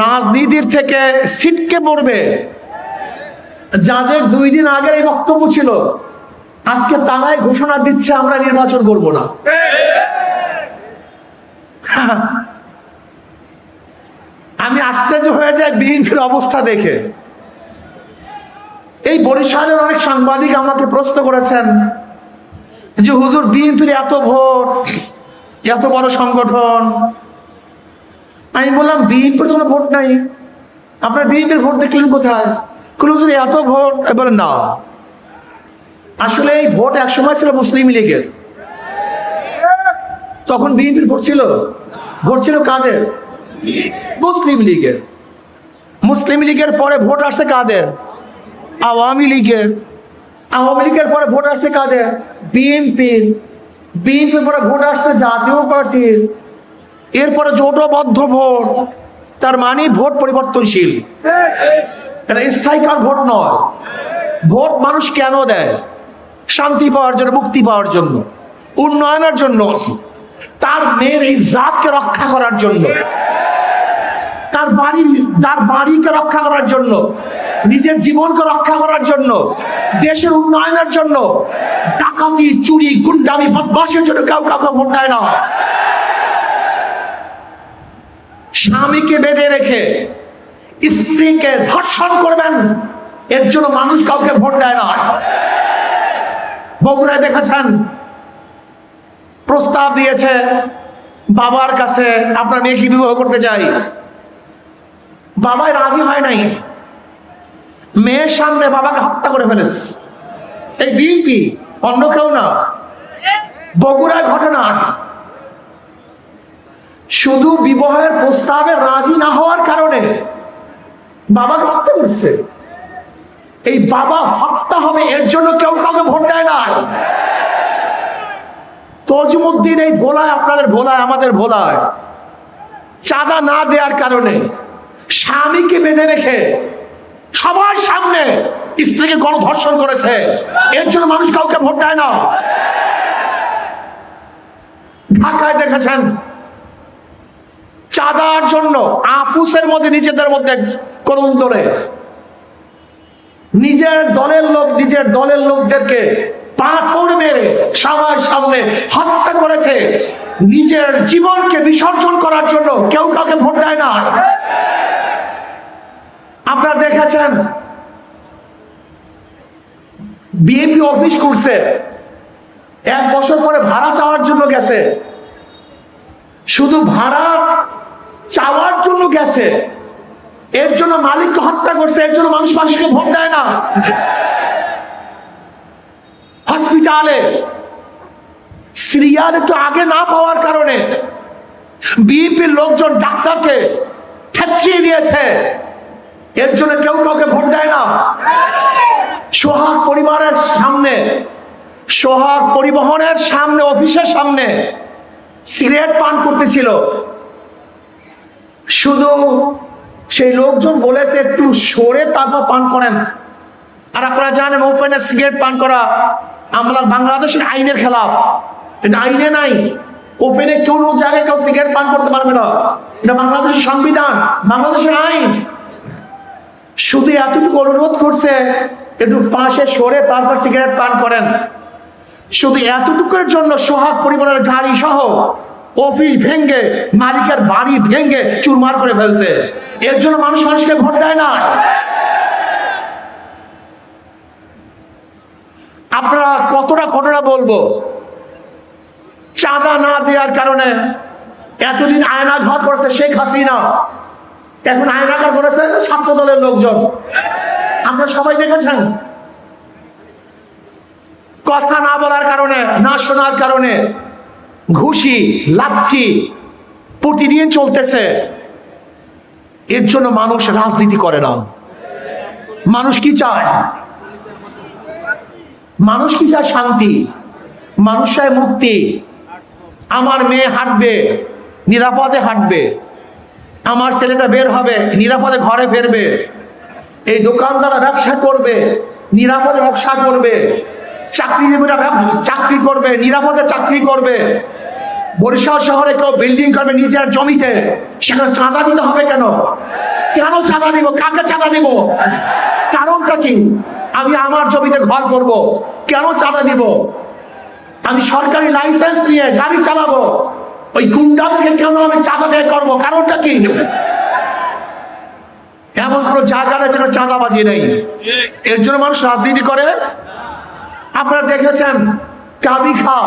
রাজনীতির থেকে সিটকে পড়বে। যাদের দুই দিন আগের এই বক্তব্য ছিল, আজকে তারাই ঘোষণা দিচ্ছে, আমরা নির্বাচন করব না। আমি আশ্চর্য হয়ে যাই বিএনপির অবস্থা দেখে। এই বরিশালের অনেক সাংবাদিক আমাকে প্রশ্ন করেছেন যে, হুজুর, বিএনপির এত ভোট, এত বড় সংগঠন আমি বললাম, বিএনপির তো কোনো ভোট নাই। আপনার বিএনপির ভোট দেখলেন কোথায়? কোন এত ভোট? বলেন, না। আসলে এই ভোট একসময় ছিল মুসলিম লীগের। তখন বিএনপির ভোট ছিল? ভোট ছিল কাদের? মুসলিম লীগের। মুসলিম লীগের পরে ভোট আসছে কাদের? আওয়ামী লীগের। আওয়ামী লীগের পরে ভোট আসছে কাদের? বিএনপির। বিএনপির পরে ভোট আসছে জাতীয় পার্টির। এরপরে জোটবদ্ধ ভোট, তার মানে ভোট পরিবর্তনশীল। এটা স্থায়ীকার ভোট নয়। ভোট মানুষ কেন দেয়? শান্তি পাওয়ার জন্য, মুক্তি পাওয়ার জন্য, উন্নয়নের জন্য, তার মেয়ের এই জাতকে রক্ষা করার জন্য, তার বাড়ি তার বাড়িকে রক্ষা করার জন্য, নিজের জীবনকে রক্ষা করার জন্য, দেশের উন্নয়নের জন্য, ডাকাতি, চুরি, গুন্ডামি বদমাসের জন্য কেউ কাউকে ভোট দেয় না। স্বামীকে বেঁধে রেখে স্ত্রীকে ধর্ষণ করবেন, এর জন্য মানুষ কাউকে ভোট দেয় না। বগুড়ায় দেখেছেন? প্রস্তাব দিয়েছে, বাবার কাছে আপনার মেয়েকে বিবাহ করতে চাই? বাবাই রাজি হয় নাই। মেয়ের সামনে বাবাকে হত্যা করে ফেলেছে। এই বিএনপি অন্য কেউ না। বগুড়ায় ঘটনা। শুধু বিবাহের প্রস্তাবে রাজি না হওয়ার কারণে বাবাকে হত্যা করছে। এই বাবা হত্যা হবে, এর জন্য কেউ কাউকে ভোট দেয় না তজমুদ্দিন এই ভোলায়, আপনাদের ভোলায়, আমাদের ভোলায়। চাঁদা না দেওয়ার কারণে স্বামীকে বেঁধে রেখে সবার সামনে স্ত্রীকে গণধর্ষণ করেছে, এর জন্য মানুষ কাউকে ভোট দেয় না। ঢাকায় দেখেছেন চাঁদার জন্য আপুসের মধ্যে, নিজেদের মধ্যে করুন তোলে নিজের দলের লোক, নিজের দলের লোকদেরকে পাথর মেরে সবার সামনে হত্যা করেছে। নিজের জীবনকে বিসর্জন করার জন্য কেউ কাউকে ভোট দেয় না। আপনারা দেখেছেন বিএনপি অফিস করছে। এক বছর পরে ভাড়া চাওয়ার জন্য গেছে। শুধু ভাড়া চাওয়ার জন্য গেছে। এর জন্য মালিককে হত্যা করছে, এর জন্য মানুষ মানুষকে ভোট দেয় না। হসপিটালে সিরিয়াল একটু আগে না পাওয়ার কারণে বিএনপির লোকজন ডাক্তারকে ঠেকিয়ে দিয়েছে। এর জন্য কেউ কাউকে ভোট দেয় না। সোহাগ পরিবারের সামনে, সোহাগ পরিবহনের সামনে, অফিসের সামনে সিগারেট পান করতেছিল। শুধু সেই লোকজন বলেছে একটু সরে তারপর পান করেন। আর আপনারা জানেন ওপেনে সিগারেট পান করা আমরা বাংলাদেশের আইনের খেলাফ। এটা আইনে নাই। ওপেনে কোনো জায়গায় কেউ সিগারেট পান করতে পারবে না। এটা বাংলাদেশের সংবিধান, বাংলাদেশের আইন। শুধু এতটুকু অনুরোধ করছে, একটু পাশে সরে তারপর সিগারেট পান করেন। শুধু এতটুকুর জন্য সোহাগ পরিবারের গাড়ি সহ অফিস ভেঙ্গে, মালিকের বাড়ি ভেঙ্গে চুরমার করে ফেলছে। এর জন্য মানুষ মানুষকে ভোট দেয় না। আপনারা কতটা ঘটনা বলব? চাঁদা না দেওয়ার কারণে এতদিন আয়না ঘর করেছে শেখ হাসিনা। এখন আয়নাঘর করেছে ছাত্র দলের লোকজন। আপনারা সবাই দেখেছেন। কথা না বলার কারণে, না শোনার কারণে ঘুষি, লাথি প্রতিদিন চলতেছে। এর জন্য মানুষ রাজনীতি করে না। মানুষ কি চায়? মানুষ কি চায় শান্তি? মানুষ চায় মুক্তি। আমার মেয়ে হাঁটবে, নিরাপদে হাঁটবে। আমার ছেলেটা বের হবে, নিরাপদে ঘরে ফেরবে। এই দোকানদাররা ব্যবসা করবে, নিরাপদে ব্যবসা করবে। চাকরিজীবীরা চাকরি করবে, নিরাপদে চাকরি করবে। বরিশাল শহরে কেউ বিল্ডিং করবে নিজের জমিতে, সেখানে চাঁদা দিতে হবে কেন? কেন চাঁদা দিব? কাকে চাঁদা দিব? কারণটা কি? আমি আমার জমিতে ঘর করব, কেন চাঁদা দিব? আমি সরকারি লাইসেন্স নিয়ে গাড়ি চালাবো, ওই গুন্ডাদেরকে কেন আমি চাঁদা ব্যয় করব? কারণটা কি? এমন কোনো জায়গা নেই যেখানে চাঁদাবাজি নেই। এর জন্য মানুষ রাজনীতি করে। আপনারা দেখেছেন কাবি খা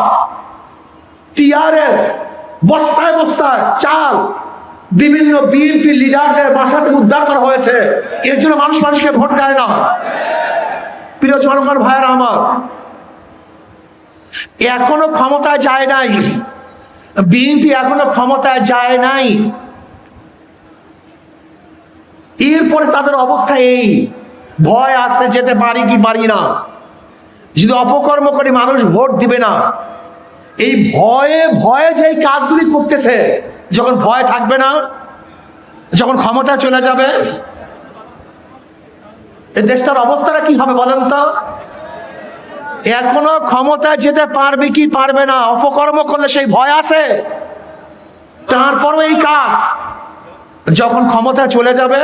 টিয়ারে বস্তায় বস্তায় চাল, বিভিন্ন বিএনপি লিডারদের বাসা থেকে উদ্ধার করা হয়েছে। এর জন্য মানুষ মানুষকে ভোট দেয় না। প্রিয় জনগণ, ভাইয়ের আমার, এখনও ক্ষমতায় যায় নাই। বিএনপি এখনও ক্ষমতায় যায় নাই। এরপরে তাদের অবস্থা এই। ভয় আছে যেতে পারি কি পারি না। যদি অপকর্ম করে মানুষ ভোট দিবে না এই ভয়ে ভয়ে যে কাজগুলি করতেছে, যখন ভয় থাকবে না, যখন ক্ষমতা চলে যাবে, এই দেশটার অবস্থাটা কি হবে বলেন তো? এখনও ক্ষমতায় যেতে পারবে কি পারবে না, অপকর্ম করলে সেই ভয় আছে। তারপরও এই কাজ, যখন ক্ষমতা চলে যাবে,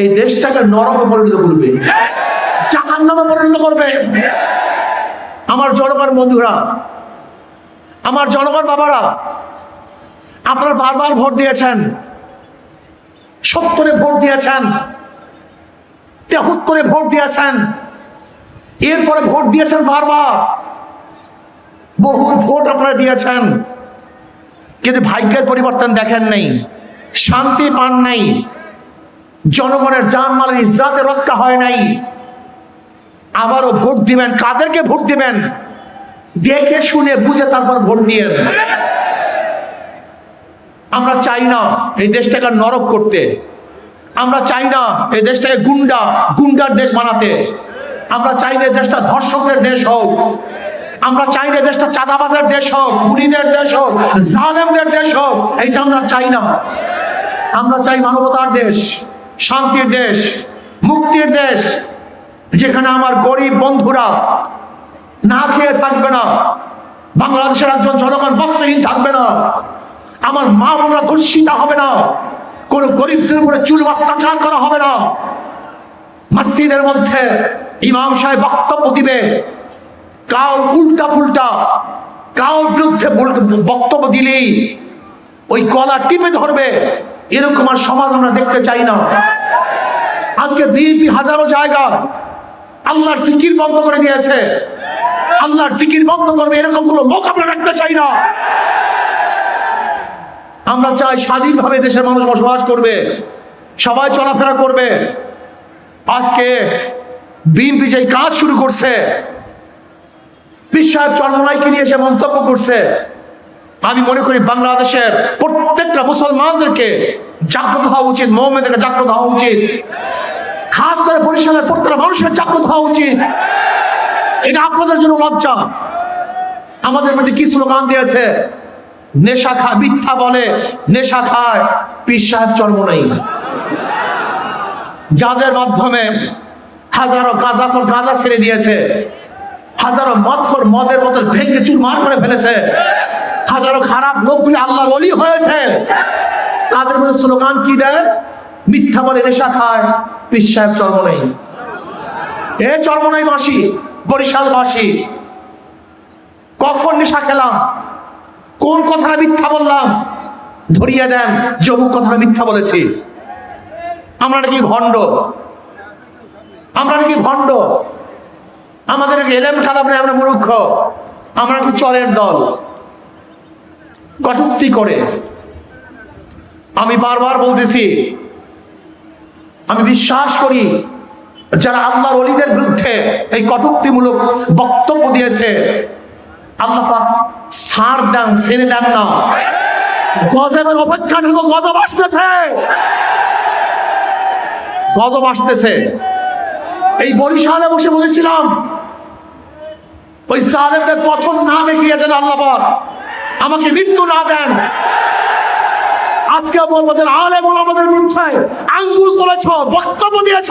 এই দেশটাকে নরকে পরিণত করবে জাহান নামে পরিণত করবে। আমার জনগণ বন্ধুরা আমার জনগণ বাবারা, আপনারা বারবার ভোট দিয়েছেন। সত্তরে ভোট দিয়েছেন। তেহত্তরে ভোট দিয়েছেন। এরপরে ভোট দিয়েছেন বারবার। বহু ভোট আপনারা দিয়েছেন। কিন্তু ভাগ্যের পরিবর্তন দেখেন নেই। শান্তি পান নাই। জনগণের জানমালের ইজ্জাতে রক্ষা হয় নাই। আবারও ভোট দিবেন। কাদেরকে ভোট দিবেন? দেখে শুনে বুঝে তারপর ভোট দিয়েন আমরা চাই না এই দেশটাকে নরক করতে। আমরা চাই না এই দেশটাকে গুন্ডা, গুন্ডার দেশ বানাতে। আমরা চাই না দেশটা ধর্ষকদের দেশ হোক। আমরা চাই না দেশটা চাঁদাবাজের দেশ হোক, খুনিদের দেশ হোক, জালেমদের দেশ হোক, এইটা আমরা চাই না। আমরা চাই মানবতার দেশ, শান্তির দেশ, মুক্তির দেশ, যেখানে আমার গরিব বন্ধুরা না খেয়ে থাকবে না। বাংলাদেশের একজন জনগণ বস্ত্রহীন থাকবে না। আমার মা বোনরা ধর্ষিতা হবে না। কোন গরিবদের উপরে চুল অত্যাচার করা হবে না। মসজিদের মধ্যে ইমাম সাহেব বক্তব্য দিবে। কাউ উল্টা ফুলটা কাউ বিরুদ্ধে বক্তব্য দিলেই ওই কলা টিপে ধরবে। এরকম আর সমাজ আমরা দেখতে চাই না। আজকে বিএনপি হাজারো জায়গা আল্লাহর জিকির বন্ধ করে দিয়েছে। আল্লাহর জিকির বন্ধ করবে, এরকম কোনো লোক আমরা রাখতে চাই না। আমরা চাই স্বাধীনভাবে দেশের মানুষ বসবাস করবে, সবাই চলাফেরা করবে। আজকে বিএনপি যে কাজ শুরু করছে, পীর সাহেব নিয়ে এসে মন্তব্য করছে, আমি মনে করি বাংলাদেশের প্রত্যেকটা মুসলমানদেরকে জাগ্রত হওয়া উচিত মোহাম্মদেরকে জাগ্রত হওয়া উচিত। খাস করে বরিশালের প্রত্যেকটা মানুষের জাগ্রত হওয়া উচিত। এটা আপনাদের জন্য লজ্জা। আমাদের মধ্যে কি স্লোগান দিয়েছে? নেশা খা, মিথ্যা বলে, নেশা খায়, পীর সাহেব চর্ম নেই। যাদের মাধ্যমে হাজারো গাঁজা গাঁজাখর গাঁজা ছেড়ে দিয়েছে, হাজারো মদখর মদের বোতল ভেঙে চুরমার করে ফেলেছে, হাজারো খারাপ লোকগুলি আল্লাহর অলি হয়েছে, তাদের মধ্যে স্লোগান কি দেয়? মিথ্যা বলে নেশা খায়, পীর সাহেব চর্ম নেই। এ চর্মনাই মাসি। বরিশাল বাসী কখন নেশা খেলাম? কোন কথাটা মিথ্যা বললাম? ধরিয়ে দেন জবু কথাটা মিথ্যা বলেছি। আমরা নাকি ভণ্ড। আমরা নাকি ভণ্ড। আমাদের এলেম খারাপ নেই, আমরা মূর্খ। আমরা কি চলের দল। কটুক্তি করে। আমি বারবার বলতেছি, আমি বিশ্বাস করি যারা আল্লাহর অলিদের বিরুদ্ধে এই কটুক্তিমূলক বক্তব্য দিয়েছে, আল্লাহ সার দেন ছেড়ে দেন না। গজবের অপেক্ষা থাকো গজব আসতেছে। গজব আসতেছে। এই বরিশালে বসে বলেছিলাম, ওই সালেমদের পথন না দেখিয়েছেন আল্লাহ আমাকে মৃত্যু না দেন। আজকে বলব যে আলে বল আমাদের বিরুদ্ধে আঙ্গুল তুলেছ, বক্তব্য দিয়েছ।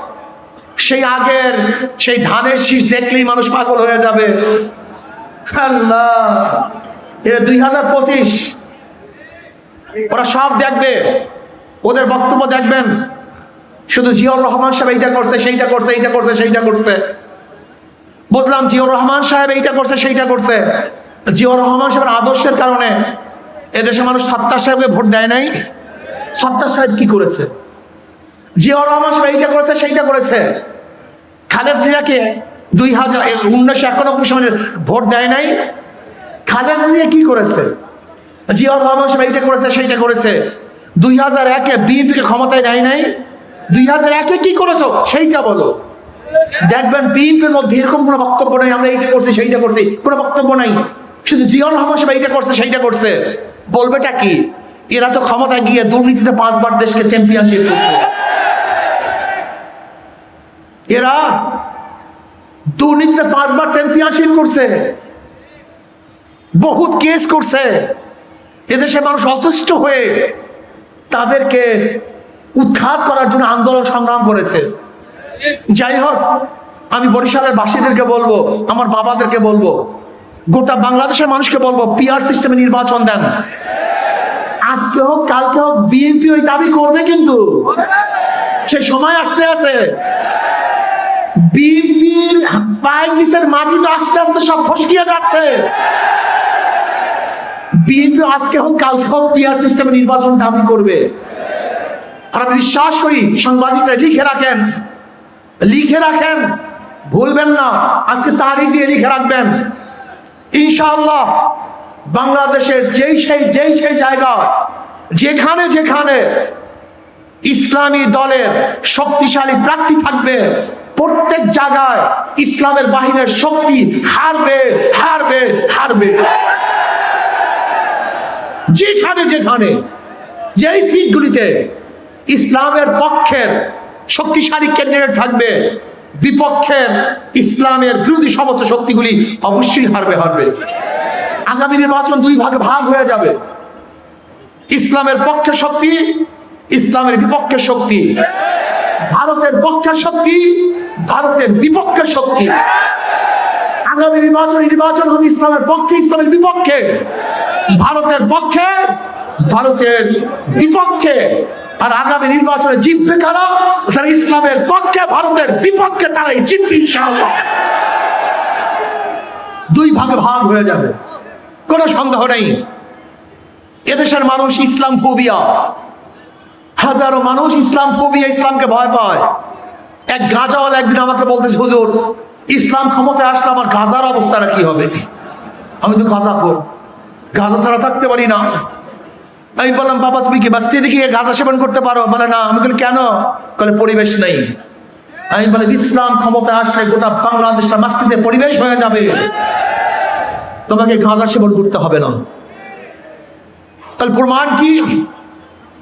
সেই আগের, সেই ধানের শীষ দেখলেই মানুষ পাগল হয়ে যাবে। দুই হাজার পঁচিশ। ওরা সব দেখবে। ওদের বক্তব্য দেখবেন। শুধু জিয়াউর রহমান সাহেব এইটা করছে, সেইটা করছে, এইটা করছে, সেইটা করছে। বুঝলাম জিয়াউর রহমান সাহেব এইটা করছে, সেইটা করছে। জিয়াউর রহমান সাহেবের আদর্শের কারণে এদেশের মানুষ সত্তার সাহেবকে ভোট দেয় নাই। সত্তার সাহেব কি করেছে? জিয়াউর রহমান সাহেব এইটা করেছে, সেইটা করেছে। খালেদ জিয়াকে দুই হাজার উনিশশো একানব্বই সালে ভোট দেয় নাই। খালেদ জিয়া কি করেছে? জিয়াউর রহমান সাহেব এইটা করেছে, সেইটা করেছে। দুই হাজার একে বিএনপিকে ক্ষমতায় দেয় নাই। দুই হাজার একে কি করেছ? সেইটা বলো। দেখবেন বিএনপির মধ্যে এরকম কোনো বক্তব্য নেই, আমরা এইটা করছি, সেইটা করছি। কোনো বক্তব্য নাই। শুধু জিয়াউর রহমান সাহেব এইটা করছে, সেইটা করছে। বলবেটা কি? এরা তো ক্ষমতায় গিয়ে দুর্নীতিতে পাঁচবার দেশকে চ্যাম্পিয়নশিপ করছে এরা দুর্নীতিতে পাঁচবার চ্যাম্পিয়নশিপ করছে। বহুত কেস করছে। এদেশে মানুষ অতুষ্ট হয়ে তাদেরকে উৎখাত করার জন্য আন্দোলন সংগ্রাম করেছে। যাই হোক, আমি বরিশালের বাসীদেরকে বলব, আমার বাবাদেরকে বলব, গোটা বাংলাদেশের মানুষকে বলব পিআর সিস্টেমে নির্বাচন দেন। আজকে হোক, কালকে হোক বিএনপি ওই দাবি করবে কিন্তু। সে সময় আসতে আছে। বিএনপির পায়ের নিচের মাটি তো আস্তে আস্তে সব ফসকিয়ে যাচ্ছে। বিএনপি আজকে হোক কালকে হোক, পিআর সিস্টেমে নির্বাচন দাবি করবে। আর আমি বিশ্বাস করি সাংবাদিকরা লিখে রাখেন। লিখে রাখেন। ভুলবেন না। আজকে তারিখ দিয়ে লিখে রাখবেন। ইনশাআল্লাহ বাংলাদেশের যেই সেই যেই সেই জায়গা, যেখানে যেখানে ইসলামী দলের শক্তিশালী প্রার্থী থাকবে প্রত্যেক জায়গায় ইসলামের বাহিনীর শক্তি হারবে হারবে হারবে। যেখানে যেখানে, যেই সিটগুলিতে ইসলামের পক্ষের শক্তিশালী ক্যান্ডিডেট থাকবে, বিপক্ষের ইসলামের বিরোধী সমস্ত শক্তিগুলি অবশ্যই হারবে হারবে। আগামী নির্বাচন দুই ভাগে ভাগ হয়ে যাবে। ইসলামের পক্ষের শক্তি, ইসলামের বিপক্ষের শক্তি। ভারতের পক্ষের শক্তি ভারতের বিপক্ষের শক্তি। আগামী নির্বাচন নির্বাচন হবে ইসলামের পক্ষে, ইসলামের বিপক্ষে। ভারতের পক্ষে, ভারতের বিপক্ষে। আর আগামী নির্বাচনে জিতবে কারা? ইসলামের পক্ষে, ভারতের বিপক্ষে তারাই জিতবে ইনশাআল্লাহ। দুই ভাগে ভাগ হয়ে যাবে। কোনো সন্দেহ নেই। এদেশের মানুষ ইসলাম ফোবিয়া হাজারো মানুষ ইসলাম ফোবিয়া ইসলামকে ভয় পায়। এক গাজাওয়ালা একদিন আমাকে বলতেছে, হুজুর, ইসলাম ক্ষমতায় আসলে আমার গাজার অবস্থাটা কি হবে? আমি তো গাজা খোর। গাজা ছাড়া থাকতে পারি না। আমি বললাম, বাবা, তুমি কি বাচ্চা কি গাঁজা সেবন করতে পারো? বলে, না। আমি বলি, কেন? বলে, পরিবেশ নেই। আমি বলে, ইসলাম ক্ষমতায় আসলে গোটা বাংলাদেশটা মাস্তিতে পরিবেশ হয়ে যাবে। তোমাকে গাঁজা সেবন করতে হবে না। তাহলে প্রমাণ কি?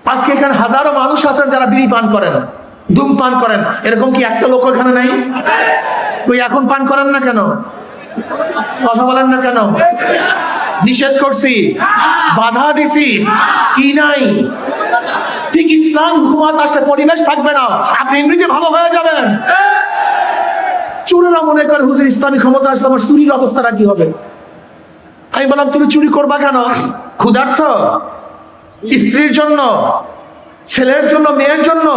আজকে এখানে হাজারো মানুষ আছেন যারা বিড়ি পান করেন। ধূম পান করেন। এরকম কি একটা লোক এখানে নাই? ওই এখন পান করেন না কেন? কথা বলেন না কেন? নিষেধ করছি। বাধা দিছি। কি নাই? ঠিক ইসলাম হুকুমাত আসলে পরিবেশ থাকবে না। আপনি এমনিতে ভালো হয়ে যাবেন। চুরেরা মনে করে, হুজুর, ইসলামী ক্ষমতা আসলে আমার চুরির অবস্থাটা কি হবে? আমি বললাম, তুমি চুরি করবা কেন? ক্ষুধার্থ স্ত্রীর জন্য, ছেলের জন্য, মেয়ের জন্য?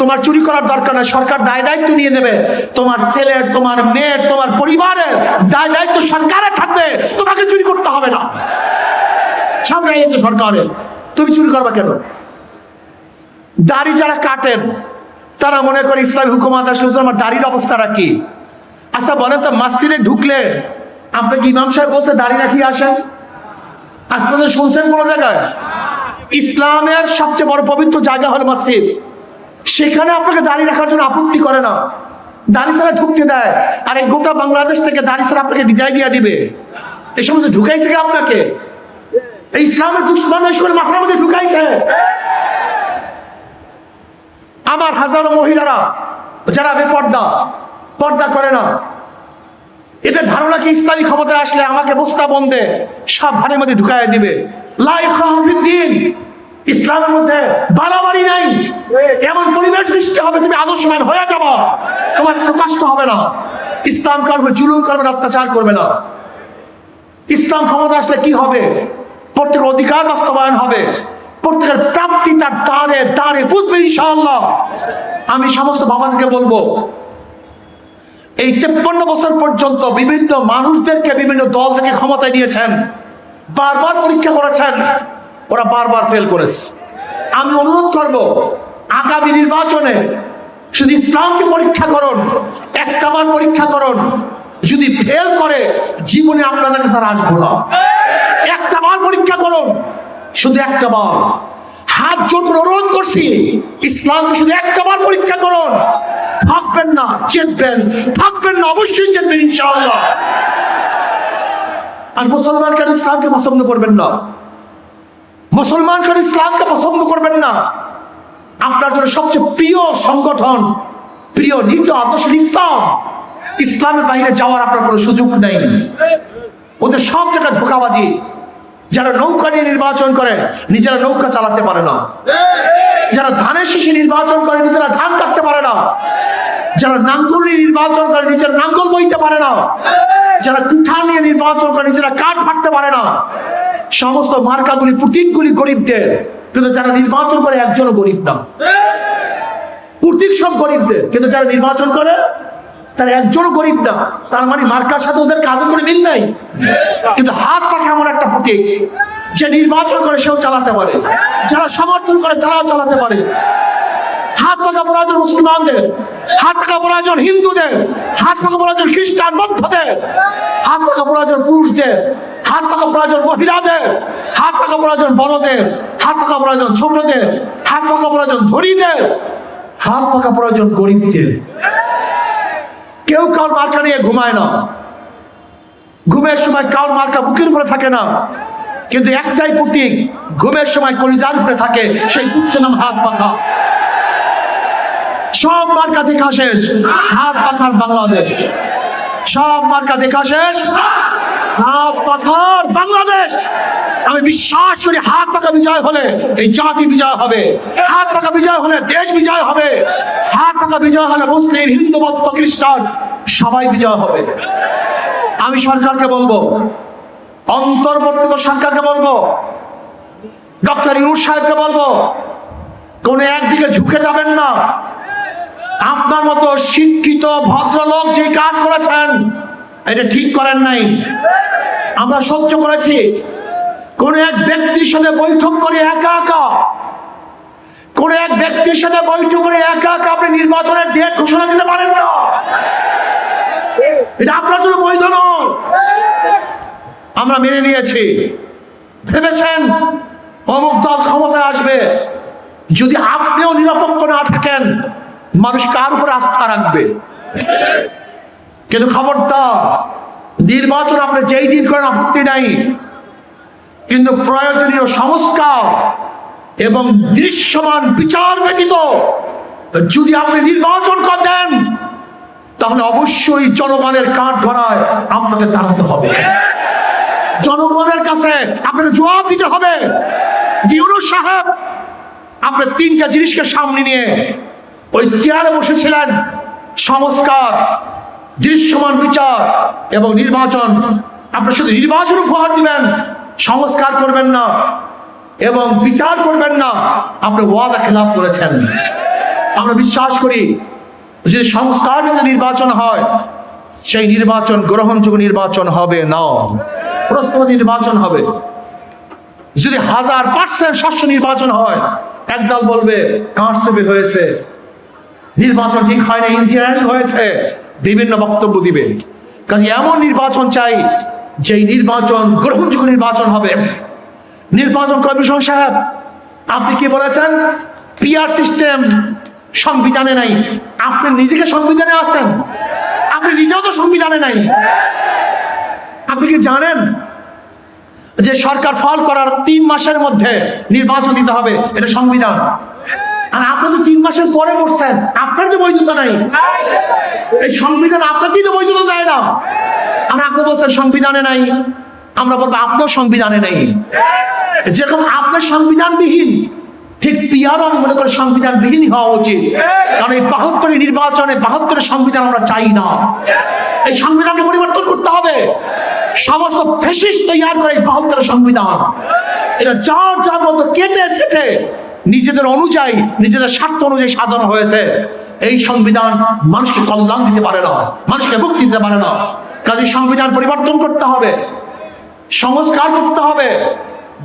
তোমার চুরি করার দরকার নাই। সরকার দায় দায়িত্ব নিয়ে নেবে। তোমার ছেলের তোমার মেয়ের তোমার পরিবারের দায় দায়িত্ব সরকারের থাকবে। তোমাকে চুরি করতে হবে না। সব দায়িত্ব সরকারের তুমি চুরি করবা কেন? দাড়ি যারা কাটেন, তারা মনে করে ইসলামী হুকুমাত আসলে আমার দাড়ির অবস্থাটা কি? আচ্ছা বলেন তো, মাসজিদে ঢুকলে আপনাকে ইমাম সাহেব বলছে দাড়ি রাখিয়ে আসেন আজ শুনছেন কোনো জায়গায়? ইসলামের সবচেয়ে বড় পবিত্র জায়গা হল মসজিদ। সেখানে আপনাকে দাড়ি রাখার জন্য আপত্তি করে না। দাড়ি ছাড়া ঢুকতে দেয়। আর এই গোটা বাংলাদেশ থেকে দাড়ি ছাড়া আপনাকে বিদায় দিয়ে দিবে। এই সমস্ত ঢুকাইছে আপনাকে? এই ইসলামের দুশ্মন মাথার মধ্যে ঢুকাইছে। আমার হাজারো মহিলারা যারা বেপর্দা, পর্দা করে না। এটা ধারণা কি ইসলামী ক্ষমতায় আসলে আমাকে বস্তা বন্ধে সব ঘরের মধ্যে ঢুকাই দিবে? লাইফ দিন ইসলামের মধ্যে বাড়াবাড়ি নাই। এমন পরিবেশ সৃষ্টি হবে, তুমি আদর্শমান হয়ে যাবা। তোমার কোনো কষ্ট হবে না। ইসলাম করবে জুলুম করবে না, অত্যাচার করবে না। ইসলাম ক্ষমতা আসলে কি হবে? প্রত্যেকের অধিকার বাস্তবায়ন হবে। প্রত্যেকের প্রাপ্তি তার দ্বারে দ্বারে বুঝবে ইনশাআল্লাহ। আমি সমস্ত বাবাদেরকে বলব, এই তেপ্পান্ন বছর পর্যন্ত বিভিন্ন মানুষদেরকে, বিভিন্ন দল থেকে ক্ষমতায় নিয়েছেন। বারবার পরীক্ষা করেছেন। ওরা বারবার ফেল করেছে। আমি অনুরোধ করব, আগামী নির্বাচনে শুধু ইসলামকে পরীক্ষা করুন, একটা বার পরীক্ষা করুন। যদি ফেল করে, জীবনে আপনাদের কাছে আসব না। একটা বার পরীক্ষা করুন, শুধু একটা বার। হাত জোর করে অনুরোধ করছি, ইসলামকে শুধু একটা বার পরীক্ষা করুন। থাকবেন না, জিতবেন। থাকবেন না, অবশ্যই জিতবেন, ইনশাআল্লাহ। আর মুসলমান কেন ইসলামকে পছন্দ করবেন না। মুসলমান কেন ইসলামকে পছন্দ করবেন না। আপনার জন্য সবচেয়ে প্রিয় সংগঠন, প্রিয় নীতি আদর্শ ইসলাম। ইসলামের বাইরে যাওয়ার আপনার কোনো সুযোগ নেই। ওদের সব জায়গায় ধোকাবাজি। যারা নৌকা নিয়ে নির্বাচন করে, নিজেরা নৌকা চালাতে পারে না। যারা ধানের শীষে নির্বাচন করে, নিজেরা ধান কাটতে পারে না। যারা নাঙ্গল নিয়ে নির্বাচন করে, নিজেরা নাঙ্গল বইতে পারে না। যারা কুঠা নিয়ে নির্বাচন করে, নিজেরা কাঠ ফাটতে পারে না। সমস্ত মার্কাগুলি প্রতীকগুলি গরিবদের। কিন্তু যারা নির্বাচন করে, একজনও গরিব না। প্রতীক সব গরিবদের। কিন্তু যারা নির্বাচন করে, তারা একজনও গরিব না। তার মানে মার্কার সাথে ওদের কাজের করে মিল নাই। কিন্তু হাত পাখা এমন একটা প্রতীক, যে নির্বাচন করে সেও চালাতে পারে। যারা সমর্থন করে, তারাও চালাতে পারে। হাত প্রয়োজন মুসলমানদের, হাত প্রয়োজন হিন্দুদের, হাত প্রয়োজন খ্রিস্টান বৌদ্ধদের, হাত প্রয়োজন পুরুষদের, হাত প্রয়োজন মহিলাদের, হাত প্রয়োজন বড়দের, হাত প্রয়োজন ছোটদের, হাত প্রয়োজন হাত প্রয়োজন গরিবদের। কেউ কার মার্কা নিয়ে ঘুমায় না। ঘুমের সময় কার মার্কা বুকের উপরে থাকে না। কিন্তু একটাই প্রতীক, ঘুমের সময় কলিজার উপরে থাকে, সেই পুত্রের নাম হাত পাখা সব মার্কা দেখা শেষ। হাত পাখার বাংলাদেশ। সব মার্কা দেখা শেষ। হাত পাখার বাংলাদেশ। আমি বিশ্বাস করি হাত পাকা বিজয় হলে এই জাতি বিজয় হবে। হাত পাকা বিজয় হলে দেশ বিজয় হবে। হাত পাকা বিজয় হলে মুসলিম, হিন্দু, বৌদ্ধ, খ্রিস্টান সবাই বিজয় হবে। আমি সরকারকে বলব অন্তর্বর্তী সরকারকে বলব, ডক্টর ইউর সাহেবকে বলব, কোন একদিকে ঝুঁকে যাবেন না। আপনার মতো শিক্ষিত ভদ্রলোক যে কাজ করেছেন, এটা ঠিক করেন নাই। আমরা সহ্য করেছি। কোন এক ব্যক্তির সাথে বৈঠক করে একা একা, কোন এক ব্যক্তির সাথে বৈঠক করে একা একা আপনি নির্বাচনের ডেট ঘোষণা দিতে পারেন না। এটা আপনার জন্য বৈধ নয়। আমরা মেনে নিয়েছি। ভেবেছেন অমুক দল ক্ষমতায় আসবে। যদি আপনিও নিরপেক্ষ না থাকেন মানুষ কার উপর আস্থা রাখবে? কিন্তু খবরদার, নির্বাচন আপনি যেই দিন করেন আপত্তি নাই। কিন্তু প্রয়োজনীয় সংস্কার এবং দৃশ্যমান বিচার ব্যতীত যদি আপনি নির্বাচন করেন, তাহলে অবশ্যই জনগণের কাঠ ধরায় আপনাকে দাঁড়াতে হবে। জনগণের কাছে আপনাকে জবাব দিতে হবে। জিউনু সাহেব, আপনি তিনটা জিনিসকে সামনে নিয়ে ওই চেয়ারে বসেছিলেন সংস্কার, দৃশ্যমান বিচার এবং নির্বাচন। আপনি শুধু নির্বাচন উপহার দিবেন, সংস্কার করবেন না এবং বিচার করবেন না। আপনি ওয়াদা খেলাপ করেছেন। আমরা বিশ্বাস করি, যে সংস্কার যদি নির্বাচন হয়, সেই নির্বাচন গ্রহণযোগ্য নির্বাচন হবে না। প্রস্তাবিত নির্বাচন হবে। যদি হাজার পার্সেন্ট শস্য নির্বাচন হয়, একদল বলবে কারচুপি হয়েছে? নির্বাচন ঠিক হয় না ইঞ্জিনিয়ারিং হয়েছে। বিভিন্ন বক্তব্য দিবে। কাজে এমন নির্বাচন চাই, যেই নির্বাচন গ্রহণযোগ্য নির্বাচন হবে। নির্বাচন কমিশন সাহেব, আপনি কি বলেছেন? পিআর সিস্টেম সংবিধানে নাই। আপনি নিজেকে সংবিধানে আছেন। আপনি নিজেও তো সংবিধানে নাই। আপনি কি জানেন যে সরকার ফল করার তিন মাসের মধ্যে নির্বাচন দিতে হবে? এটা সংবিধান। আর আপনি তো তিন মাসের পরে মরছেন আপনার তো বৈধতা নাই। এই সংবিধান আপনাকেই তো বৈধতা দেয় না। আর আপনি বলছেন সংবিধানে নাই, আমরা বলব আপনার সংবিধানে নেই। যেরকম আপনার সংবিধানবিহীন, ঠিক পিয়ারও মনে করি সংবিধানবিহীনই হওয়া উচিত। কারণ এই বাহাত্তরের নির্বাচনে বাহাত্তরের সংবিধান আমরা চাই না। এই সংবিধানকে পরিবর্তন করতে হবে। সমস্ত ফেসিস তৈরি করে এই বাহাত্তরের সংবিধান। এটা যার যার মতো কেটে সেটে নিজেদের অনুযায়ী, নিজেদের স্বার্থ অনুযায়ী সাজানো হয়েছে। এই সংবিধান মানুষকে কল্যাণ দিতে পারে না, মানুষকে মুক্তি দিতে পারে না। কাজে সংবিধান পরিবর্তন করতে হবে, সংস্কার করতে হবে,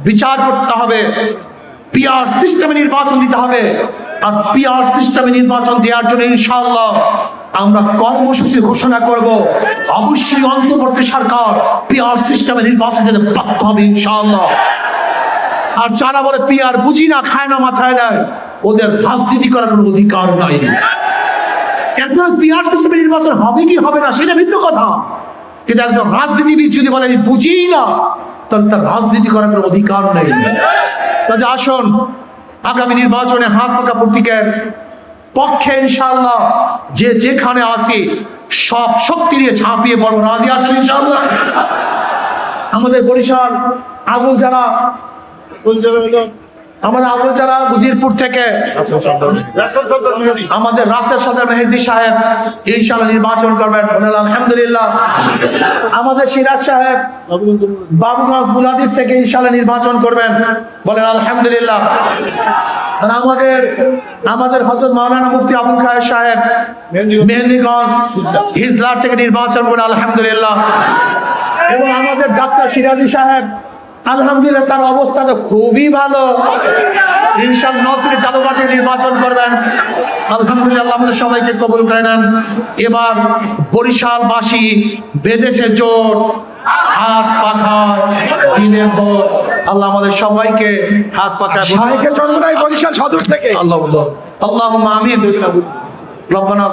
বিচার করতে হবে পিআর সিস্টেমে নির্বাচন দিতে হবে। আর পিআর সিস্টেমে নির্বাচন দেওয়ার জন্য ইনশাআল্লাহ আমরা কর্মসূচি ঘোষণা করব। অবশ্যই অন্তর্বর্তী সরকার পিআর সিস্টেমে নির্বাচন দিতে বাধ্য হবে ইনশাআল্লাহ। আর যারা বলে পিআর বুঝি না, খায় না, মাথায় দেয়, ওদের রাজনীতি করার কোনো অধিকার নাই। একজন পিআর সিস্টেমে নির্বাচন হবে কি হবে না, সেটা ভিন্ন কথা। কিন্তু একজন রাজনীতিবিদ যদি বলে, আমি বুঝি না, তাহলে তার রাজনীতি করার কোনো অধিকার নেই। কাজে আসুন, আগামী নির্বাচনে হাত পাকা প্রতীকের পক্ষে ইনশাল্লাহ যে যেখানে আসি সব শক্তি নিয়ে ঝাঁপিয়ে পড়ব। রাজি আছেন ইনশাল্লাহ আমাদের বরিশাল আগুন যারা আমাদের আবুল যারা উজিরপুর থেকে আমাদের রাসের সদর মেহেদি সাহেব ইনশাল্লাহ নির্বাচন করবেন। বলেন আলহামদুলিল্লাহ। আমাদের সিরাজ সাহেব বাবুগঞ্জ বুলাদিপ থেকে ইনশাল্লাহ নির্বাচন করবেন। বলেন আলহামদুলিল্লাহ। আর আমাদের আমাদের হজরত মাওলানা মুফতি আবুল খায়ের সাহেব মেহেন্দিগঞ্জ হিজলার থেকে নির্বাচন করে আলহামদুলিল্লাহ। এবং আমাদের ডাক্তার সিরাজি সাহেব আলহামদুলিল্লাহ তার অবস্থা তো খুবই ভালো। ইনশাল নসরি চালুকার থেকে নির্বাচন করবেন। আলহামদুলিল্লাহ আল্লাহ আমাদের সবাইকে কবুল করে নেন। এবার বরিশালবাসী বেঁধেছে জোট। হাত পাখা দিনে ভোর আল্লাহ আমাদের সবাইকে হাত পাখা শাহেকে জন্ম বরিশাল সদর থেকে। আল্লাহ আল্লাহ আমিন। রব্বানা